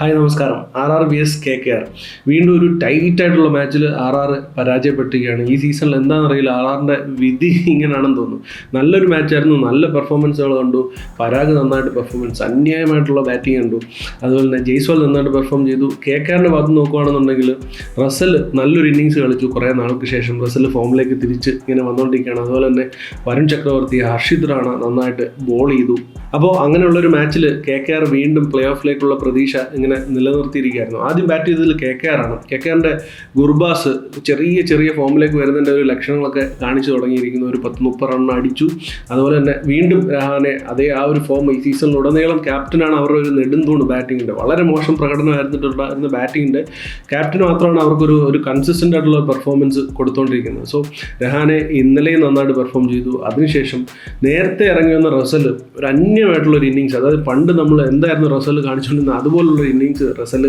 Hi നമസ്കാരം. R R B S K K R വീണ്ടും ഒരു ടൈറ്റ് ആയിട്ടുള്ള മാച്ചിൽ ആർ ആർ പരാജയപ്പെട്ടിരിക്കുകയാണ്. ഈ സീസണിൽ എന്താണെന്ന് അറിയില്ല. ആർ ആറിന്റെ വിധി ഇങ്ങനെയാണെന്ന് തോന്നുന്നു. നല്ലൊരു മാച്ചായിരുന്നു നല്ല പെർഫോമൻസുകൾ കണ്ടു. പരാഗ് നന്നായിട്ട് പെർഫോമൻസ് അന്യായമായിട്ടുള്ള ബാറ്റിംഗ് കണ്ടു. അതുപോലെ തന്നെ ജയ്സ്വാൾ നന്നായിട്ട് പെർഫോം ചെയ്തു. കെ കെ ആറിന്റെ ഭാഗത്ത് നോക്കുകയാണെന്നുണ്ടെങ്കിൽ റസൽ നല്ലൊരു ഇന്നിങ്സ് കളിച്ചു കുറേ നാൾക്ക് ശേഷം. റസൽ ഫോമിലേക്ക് തിരിച്ച് ഇങ്ങനെ വന്നുകൊണ്ടിരിക്കുകയാണ് അതുപോലെ തന്നെ വരുൺ ചക്രവർത്തി ഹർഷിത് റാണ നന്നായിട്ട് ബോൾ ചെയ്തു. അപ്പോൾ അങ്ങനെയുള്ളൊരു മാച്ചിൽ കെ കെ ആർ വീണ്ടും പ്ലേ ഓഫിലേക്കുള്ള പ്രതീക്ഷ ഇങ്ങനെ നിലനിർത്തിയിരിക്കുകയായിരുന്നു. ആദ്യം ബാറ്റ് ചെയ്തതിൽ കെ കെ ആർ ആണ്. കെ കെ ആറിന്റെ ഗുർബാസ് ചെറിയ ചെറിയ ഫോമിലേക്ക് വരുന്നതിന്റെ ഒരു ലക്ഷണങ്ങളൊക്കെ കാണിച്ചു തുടങ്ങിയിരിക്കുന്നു. ഒരു പത്ത് മുപ്പത് റൺ അടിച്ചു. അതുപോലെ തന്നെ വീണ്ടും രഹാനെ അതേ ആ ഒരു ഫോം ഈ സീസണിലുടനീളം ക്യാപ്റ്റനാണ് അവരുടെ ഒരു നെടുന്തൂണ് ബാറ്റിങ്ങിന്റെ വളരെ മോശം പ്രകടനം പ്രകടനമായിരുന്നിട്ടുണ്ടായിരുന്ന ബാറ്റിങ്ങിന്റെ ക്യാപ്റ്റൻ മാത്രമാണ് അവർക്കൊരു ഒരു കൺസിസ്റ്റന്റ് ആയിട്ടുള്ള പെർഫോമൻസ് കൊടുത്തുകൊണ്ടിരിക്കുന്നത് സോ രഹാനെ ഇന്നലെയും നന്നായിട്ട് പെർഫോം ചെയ്തു. അതിനുശേഷം നേരത്തെ ഇറങ്ങി വന്ന റസൽ ഒരു അന്യമായിട്ടുള്ള ഒരു ഇന്നിങ്സ് അതായത് പണ്ട് നമ്മൾ എന്തായിരുന്നു റസൽ കാണിച്ചുകൊണ്ടിരുന്നത്? അതുപോലുള്ള ഇന്നിങ്സ് റസൽ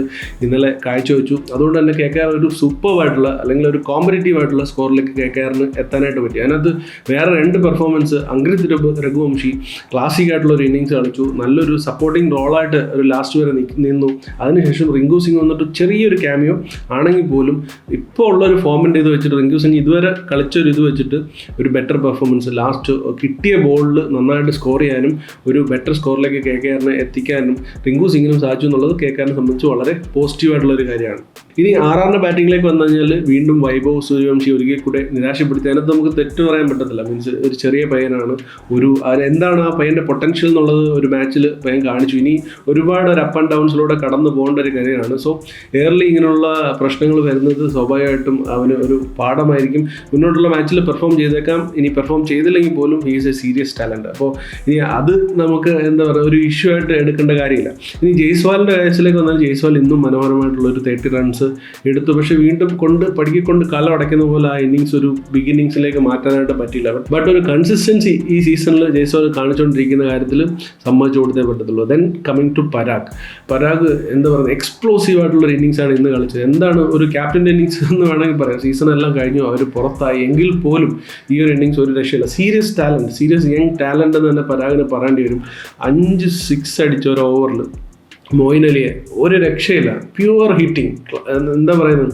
ഇന്നലെ കാഴ്ചവെച്ചു അതുകൊണ്ട് തന്നെ കെ കെ ആർ ഒരു സൂപ്പർവായിട്ടുള്ള അല്ലെങ്കിൽ ഒരു കോമ്പറ്റേറ്റീവ് ആയിട്ടുള്ള സ്കോറിലേക്ക് കെ കെ ആറിന് എത്താനായിട്ട് പറ്റി. അതിനകത്ത് വേറെ രണ്ട് പെർഫോമൻസ് അങ്കൃത് രഘു രഘുവംശി ക്ലാസിക് ആയിട്ടുള്ള ഒരു ഇന്നിങ്സ് കളിച്ചു. നല്ലൊരു സപ്പോർട്ടിംഗ് റോളായിട്ട് ഒരു ലാസ്റ്റ് വരെ നിന്നു. അതിനുശേഷം റിങ്കു സിംഗ് വന്നിട്ട് ചെറിയൊരു ക്യാമിയോ ആണെങ്കിൽ പോലും ഇപ്പോൾ ഉള്ള ഒരു ഫോമിന്റെ ഇത് വെച്ചിട്ട് റിങ്കു സിംഗ് ഇതുവരെ കളിച്ച ഒരു ഇത് വെച്ചിട്ട് ഒരു ബെറ്റർ പെർഫോമൻസ് ലാസ്റ്റ് കിട്ടിയ ബോളിൽ നന്നായിട്ട് സ്കോർ ചെയ്യാനും ഒരു ബെറ്റർ സ്കോറിലേക്ക് കെ കെ ആറിനെ എത്തിക്കാനും റിങ്കു സിംഗിനും സാധിച്ചു എന്നുള്ളത് കെ ആറിനെ സംബന്ധിച്ച് വളരെ പോസിറ്റീവായിട്ടുള്ള ഒരു കാര്യമാണ്. ഇനി ആറാറിന്റെ ബാറ്റിംഗിലേക്ക് വന്നു കഴിഞ്ഞാൽ വീണ്ടും വൈഭവ് സൂര്യവംശി ഒരിക്കൽ കൂടെ നിരാശപ്പെടുത്തി. അതിനകത്ത് നമുക്ക് തെറ്റ് പറയാൻ പറ്റത്തില്ല. മീൻസ് ഒരു ചെറിയ പയ്യനാണ്. ഒരു എന്താണ് ആ പയ്യന്റെ പൊട്ടൻഷ്യൽ എന്നുള്ളത് ഒരു മാച്ചിൽ പയ്യൻ കാണിച്ചു. ഇനി ഒരുപാട് ഒരു അപ്പ് ആൻഡ് ഡൗൺസിലൂടെ കടന്നു പോകേണ്ട ഒരു കാര്യമാണ്. സോ എയർലി ഇങ്ങനെയുള്ള പ്രശ്നങ്ങൾ വരുന്നത് സ്വാഭാവികമായിട്ടും അവന് ഒരു പാഠമായിരിക്കും. മുന്നോട്ടുള്ള മാച്ചിൽ പെർഫോം ചെയ്തേക്കാം. ഇനി പെർഫോം ചെയ്തില്ലെങ്കിൽ പോലും ഹീസ് എ സീരിയസ് ടാലന്റ് അപ്പോൾ ഇനി അത് നമുക്ക് എന്താ പറയുക ഒരു ഇഷ്യൂ ആയിട്ട് എടുക്കേണ്ട കാര്യമില്ല. ഇനി ജയ്സ്വാലിന്റെ കാര്യത്തിലേക്ക് വന്നാൽ ജയ്സ്വാൽ ഇന്നും മനോഹരമായിട്ടുള്ള ഒരു തേർട്ടി റൺസ് എടുത്തു. പക്ഷേ വീണ്ടും കൊണ്ട് പഠിക്കൊണ്ട് കല അടയ്ക്കുന്ന പോലെ ആ ഇന്നിങ്സ് ഒരു ബിഗിനിങ്സിലേക്ക് മാറ്റാനായിട്ട് പറ്റിയില്ല. ബട്ട് ഒരു കൺസിസ്റ്റൻസി ഈ സീസണിൽ ജയ്സോൾ കാണിച്ചുകൊണ്ടിരിക്കുന്ന കാര്യത്തിൽ സമ്മതിച്ചു കൊടുത്തേ പറ്റത്തുള്ളൂ. Then coming to Parag Parag എന്താ പറയുക എക്സ്പ്ലോസീവ് ആയിട്ടുള്ള ഒരു ഇന്നിങ്സ് ആണ് ഇന്ന് കളിച്ചത്. എന്താണ് ഒരു ക്യാപ്റ്റന്റെ ഇന്നിങ്സ് എന്ന് വേണമെങ്കിൽ പറയാം. സീസൺ എല്ലാം കഴിഞ്ഞു അവർ പുറത്തായി. എങ്കിൽ പോലും ഈ ഒരു ഇന്നിങ്സ് ഒരു രക്ഷയില്ല. Serious talent serious young talent എന്ന് തന്നെ പരാഗിന് പറയേണ്ടി വരും. അഞ്ച് സിക്സ് അടിച്ച ഒരു ഓവറിൽ മോയിൻ അലിയെ ഒരു രക്ഷയില്ല. പ്യുവർ ഹിറ്റിംഗ് എന്താ പറയുന്നത്?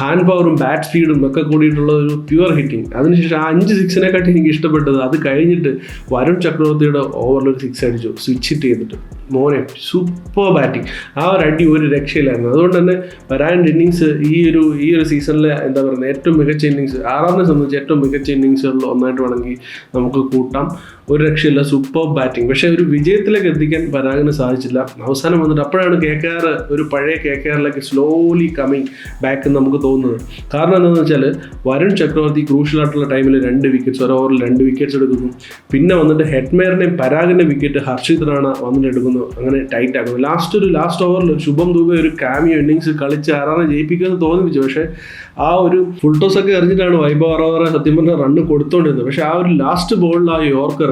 ഹാൻഡ് പവറും ബാറ്റ് സ്പീഡും ഒക്കെ കൂടിയിട്ടുള്ള ഒരു പ്യുവർ ഹിറ്റിംഗ് അതിനുശേഷം ആ അഞ്ച് സിക്സിനെക്കാട്ടി എനിക്ക് ഇഷ്ടപ്പെട്ടത് അത് കഴിഞ്ഞിട്ട് വരുൺ ചക്രവർത്തിയുടെ ഓവറിൽ ഒരു സിക്സ് അടിച്ചു. സ്വിച്ച് ഹിറ്റ് ചെയ്തിട്ട്. മോനെ സൂപ്പർ ബാറ്റിംഗ് ആ ഒരു അടി ഒരു രക്ഷയിലായിരുന്നു അതുകൊണ്ട് തന്നെ വരാന്റെ ഇന്നിങ്സ് ഈ ഒരു ഈ ഒരു സീസണിലെ എന്താ പറയുന്നത് ഏറ്റവും മികച്ച ഇന്നിങ്സ് ആറാറിനെ സംബന്ധിച്ച് ഏറ്റവും മികച്ച ഇന്നിങ്സുകളിൽ ഒന്നായിട്ട് വേണമെങ്കിൽ നമുക്ക് കൂട്ടാം. ഒരു രക്ഷയില്ല സൂപ്പർ ബാറ്റിംഗ് പക്ഷേ ഒരു വിജയത്തിലേക്ക് എത്തിക്കാൻ പരാഗിന് സാധിച്ചില്ല. അവസാനം വന്നിട്ട് അപ്പോഴാണ് കെ കെ ആർ ഒരു പഴയ കെ കെ ആറിലേക്ക് സ്ലോലി കമ്മിങ് ബാക്ക് എന്ന് നമുക്ക് തോന്നുന്നത്. കാരണം എന്താണെന്ന് വെച്ചാൽ വരുൺ ചക്രവർത്തി ക്രൂഷ്യൽ ആയിട്ടുള്ള ടൈമിൽ രണ്ട് വിക്കറ്റ്സ് ഒരു ഓവറിൽ രണ്ട് വിക്കറ്റ്സ് എടുക്കുന്നു. പിന്നെ വന്നിട്ട് ഹെഡ്മേറിനെയും പരാഗിന്റെ വിക്കറ്റ് ഹർഷിത് റാണ വന്നിട്ട് എടുക്കുന്നു. അങ്ങനെ ടൈറ്റ് ആക്കുന്നു ലാസ്റ്റ് ഒരു ലാസ്റ്റ് ഓവറിൽ ശുഭം ദുബെ ഒരു കാമിയോ ഇന്നിങ്സ് കളിച്ച് ആറാനെ ജയിപ്പിക്കുമെന്ന് തോന്നിപ്പിച്ചു പക്ഷേ ആ ഒരു ഫുൾ ടോസ് ഒക്കെ എറിഞ്ഞിട്ടാണ് വൈഭവ് അറോറ സത്യം പറഞ്ഞ റണ്ണ് കൊടുത്തോണ്ടിരുന്നത്. പക്ഷേ ആ ഒരു ലാസ്റ്റ് ബോളിൽ ആ യോർക്കർ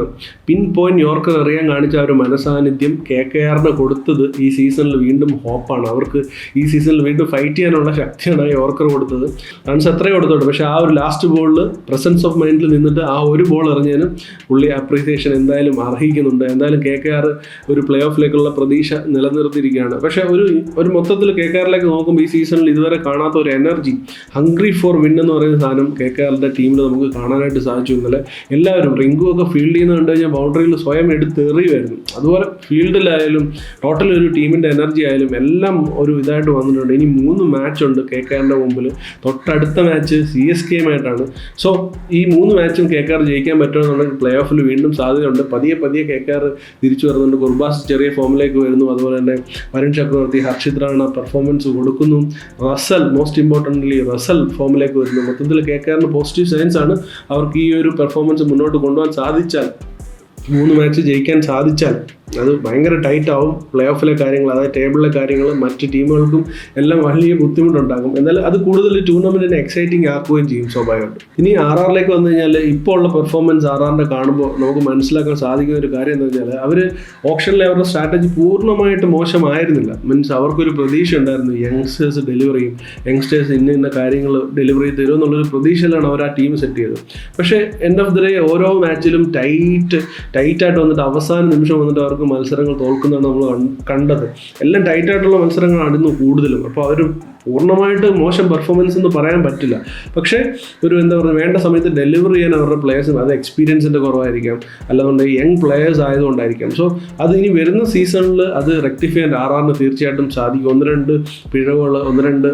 പിൻ പോയിന്റ് യോർക്കർ അറിയാൻ കാണിച്ച ആ ഒരു മനസാന്നിധ്യം കെ കെ ആറിന് കൊടുത്തത് ഈ സീസണിൽ വീണ്ടും ഹോപ്പാണ് അവർക്ക് ഈ സീസണിൽ വീണ്ടും ഫൈറ്റ് ചെയ്യാനുള്ള ശക്തിയാണ് ആ യോർക്കർ കൊടുത്തത്. റൺസ് എത്രയും കൊടുത്തോട്ടെ പക്ഷേ ആ ഒരു ലാസ്റ്റ് ബോളിൽ പ്രസൻസ് ഓഫ് മൈൻഡിൽ നിന്നിട്ട് ആ ഒരു ബോൾ എറിഞ്ഞതിന് പുള്ളി അപ്രീസിയേഷൻ എന്തായാലും അർഹിക്കുന്നുണ്ട്. എന്തായാലും കെ കെ ആർ ഒരു പ്ലേ ഓഫിലേക്കുള്ള പ്രതീക്ഷ നിലനിർത്തിയിരിക്കുകയാണ്. പക്ഷെ ഒരു ഒരു മൊത്തത്തിൽ കെ കെ ആറിലേക്ക് നോക്കുമ്പോൾ ഈ സീസണിൽ ഇതുവരെ കാണാത്ത ഒരു എനർജി ഹംഗ്രി ഫോർ വിൻ എന്ന് പറയുന്ന സാധനം കെ കെ ആറിന്റെ ടീമിൽ നമുക്ക് കാണാനായിട്ട് സാധിച്ചു. ഇന്നലെ എല്ലാവരും റിങ്കു ഒക്കെ ഫീൽഡ് ചെയ്യുന്ന കണ്ടു കഴിഞ്ഞാൽ ബൗണ്ടറിയിൽ സ്വയം എടുത്ത് എറിയുമായിരുന്നു. അതുപോലെ ഫീൽഡിലായാലും ടോട്ടൽ ഒരു ടീമിന്റെ എനർജി ആയാലും എല്ലാം ഒരു ഇതായിട്ട് വന്നിട്ടുണ്ട്. ഇനി മൂന്ന് മാച്ച് ഉണ്ട് കെ ആറിന്റെ മുമ്പിൽ. തൊട്ടടുത്ത മാച്ച് സി എസ് കെയുമായിട്ടാണ്. സോ ഈ മൂന്ന് മാച്ചും കെ കെ ആർ ജയിക്കാൻ പറ്റുമെന്നുണ്ടെങ്കിൽ പ്ലേ ഓഫിൽ വീണ്ടും സാധ്യതയുണ്ട്. പതിയെ പതിയെ കെ കെ ആർ തിരിച്ചു വരുന്നുണ്ട്. കുർബാസ് ചെറിയ ഫോമിലേക്ക് വരുന്നു. അതുപോലെ തന്നെ വരുൺ ചക്രവർത്തി ഹർഷിത് റാണ പെർഫോമൻസ് കൊടുക്കുന്നു. റസൽ മോസ്റ്റ് ഇമ്പോർട്ടന്റ്ലി റസൽ ഫോമിലേക്ക് വരുന്നു. മൊത്തത്തിൽ കെ കെ ആറിന് പോസിറ്റീവ് സയൻസ് ആണ്. അവർക്ക് ഈ ഒരു പെർഫോമൻസ് മുന്നോട്ട് കൊണ്ടുപോകാൻ സാധിച്ചാൽ മൂന്ന് മാച്ച് ജയിക്കാൻ സാധിച്ചാൽ അത് ഭയങ്കര ടൈറ്റ് ആവും. പ്ലേ ഓഫിലെ കാര്യങ്ങൾ അതായത് ടേബിളിലെ കാര്യങ്ങൾ മറ്റ് ടീമുകൾക്കും എല്ലാം വലിയ ബുദ്ധിമുട്ടുണ്ടാകും. എന്നാൽ അത് കൂടുതൽ ടൂർണമെന്റിനെ എക്സൈറ്റിംഗ് ആക്കുകയും ചെയ്യും സ്വാഭാവികമായിട്ടും. ഇനി ആർ ആറിലേക്ക് വന്നു കഴിഞ്ഞാൽ ഇപ്പോൾ ഉള്ള പെർഫോമൻസ് ആർ ആറിന്റെ കാണുമ്പോൾ നമുക്ക് മനസ്സിലാക്കാൻ സാധിക്കുന്ന ഒരു കാര്യം എന്ന് വെച്ചാൽ അവർ ഓപ്ഷനിലെ അവരുടെ സ്ട്രാറ്റജി പൂർണമായിട്ട് മോശമായിരുന്നില്ല. മീൻസ് അവർക്കൊരു പ്രതീക്ഷ ഉണ്ടായിരുന്നു യങ്സ്റ്റേഴ്സ് ഡെലിവർ ചെയ്യും യങ്സ്റ്റേഴ്സ് ഇന്ന ഇന്ന കാര്യങ്ങൾ ഡെലിവറി തരും എന്നുള്ളൊരു പ്രതീക്ഷയിലാണ് അവർ ആ ടീം സെറ്റ് ചെയ്തത്. പക്ഷേ എൻഡ് ഓഫ് ദി ഡേ ഓരോ മാച്ചിലും ടൈറ്റ് ടൈറ്റായിട്ട് വന്നിട്ട് അവസാന നിമിഷം വന്നിട്ട് അവർ പേർക്ക് മത്സരങ്ങൾ തോൽക്കുന്നതാണ് നമ്മൾ കണ്ടത്. എല്ലാം ടൈറ്റ് ആയിട്ടുള്ള മത്സരങ്ങളാണ് ഇന്ന് കൂടുതലും. അപ്പോൾ അവർ പൂർണമായിട്ട് മോശം പെർഫോമൻസ് എന്ന് പറയാൻ പറ്റില്ല. പക്ഷേ ഒരു എന്താ പറയുക വേണ്ട സമയത്ത് ഡെലിവറി ചെയ്യാൻ അവരുടെ പ്ലേയേഴ്സിന് അത് എക്സ്പീരിയൻസിന്റെ കുറവായിരിക്കാം. അല്ലാന്നുണ്ടെങ്കിൽ യങ് പ്ലേയേഴ്സ് ആയതുകൊണ്ടായിരിക്കാം. സോ അത് ഇനി വരുന്ന സീസണിൽ അത് റെക്ടിഫൈ ആർ ആറിന് തീർച്ചയായിട്ടും സാധിക്കും. ഒന്ന് രണ്ട് പിഴവുകൾ ഒന്ന് രണ്ട്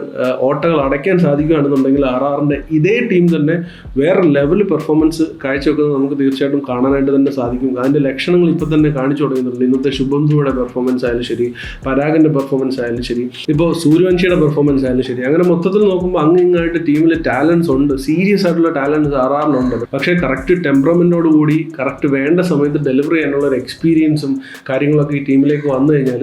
ഓട്ടകൾ അടയ്ക്കാൻ സാധിക്കുകയാണെന്നുണ്ടെങ്കിൽ ആർ ആറിന്റെ ഇതേ ടീം തന്നെ വേറെ ലെവൽ പെർഫോമൻസ് കാഴ്ചവെക്കുന്നത് നമുക്ക് തീർച്ചയായിട്ടും കാണാനായിട്ട് തന്നെ സാധിക്കും. അതിന്റെ ലക്ഷണങ്ങൾ ഇപ്പോൾ തന്നെ കാണിച്ചു തുടങ്ങുന്നുണ്ട് ഇന്നത്തെ ശുഭംസുയുടെ പെർഫോമൻസ് ആയാലും ശരി പരാഗിന്റെ പെർഫോമൻസ് ആയാലും ശരി ഇപ്പോൾ സൂര്യവംശിയുടെ പെർഫോമൻസ് ആയാലും ശരി അങ്ങനെ മൊത്തത്തിൽ നോക്കുമ്പോൾ അങ്ങ് ഇങ്ങായിട്ട് ടീമിൽ ടാലൻസ് ഉണ്ട്. സീരിയസ് ആയിട്ടുള്ള ടാലൻസ് ആറാറിലുണ്ട് പക്ഷേ കറക്റ്റ് ടെമ്പറമെന്റോട് കൂടി കറക്റ്റ് വേണ്ട സമയത്ത് ഡെലിവറി ചെയ്യാനുള്ള ഒരു എക്സ്പീരിയൻസും കാര്യങ്ങളൊക്കെ ഈ ടീമിലേക്ക് വന്നു കഴിഞ്ഞാൽ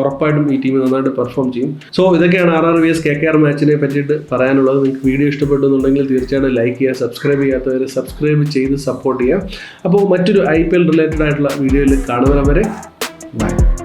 ഉറപ്പായിട്ടും ഈ ടീം നന്നായിട്ട് പെർഫോം ചെയ്യും. സോ ഇതൊക്കെയാണ് R R V S K K R മാച്ചിനെ പറ്റിയിട്ട് പറയാനുള്ളത്. നിങ്ങൾക്ക് വീഡിയോ ഇഷ്ടപ്പെട്ടു എന്നുണ്ടെങ്കിൽ തീർച്ചയായിട്ടും ലൈക്ക് ചെയ്യുക സബ്സ്ക്രൈബ് ചെയ്യാത്തവർ സബ്സ്ക്രൈബ് ചെയ്ത് സപ്പോർട്ട് ചെയ്യുക. അപ്പോൾ മറ്റൊരു ഐ പി എൽ റിലേറ്റഡ് ആയിട്ടുള്ള വീഡിയോയിൽ കാണുന്നവരെ Bye.